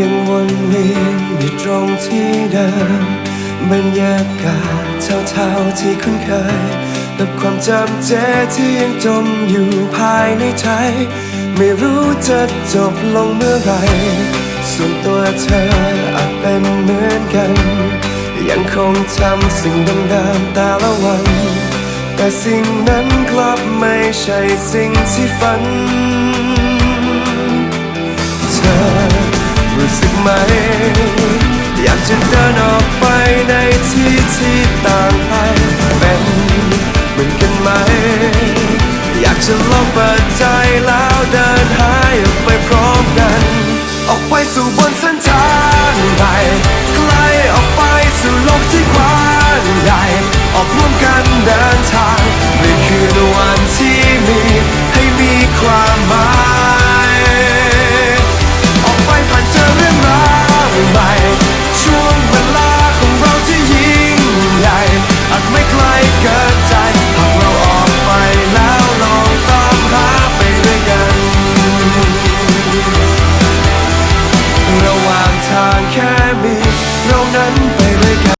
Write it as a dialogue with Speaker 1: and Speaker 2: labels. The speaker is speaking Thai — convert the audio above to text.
Speaker 1: ยังวนเวียนอยู่ตรงที่เดิมบรรยากาศเท่าๆที่คุ้นเคยกับความจำเจที่ยังจมอยู่ภายในใจไม่รู้จะจบลงเมื่อไหรส่วนตัวเธออาจเป็นเหมือนกัน ยังคงทำสิ่งเดิมๆแต่ละวัน แต่สิ่งนั้นกลับไม่ใช่สิ่งที่ฝัน นออกไปในที่ที่ต่างไปเป็นเหมือนกันไหม อยากจะลองเปิดใจแล้วเดินหาย อาจไม่ไกลเกินใจหากเราออกไปแล้วลองตามหาไปด้วยกัน ระหว่างทางแค่มีเรานั้น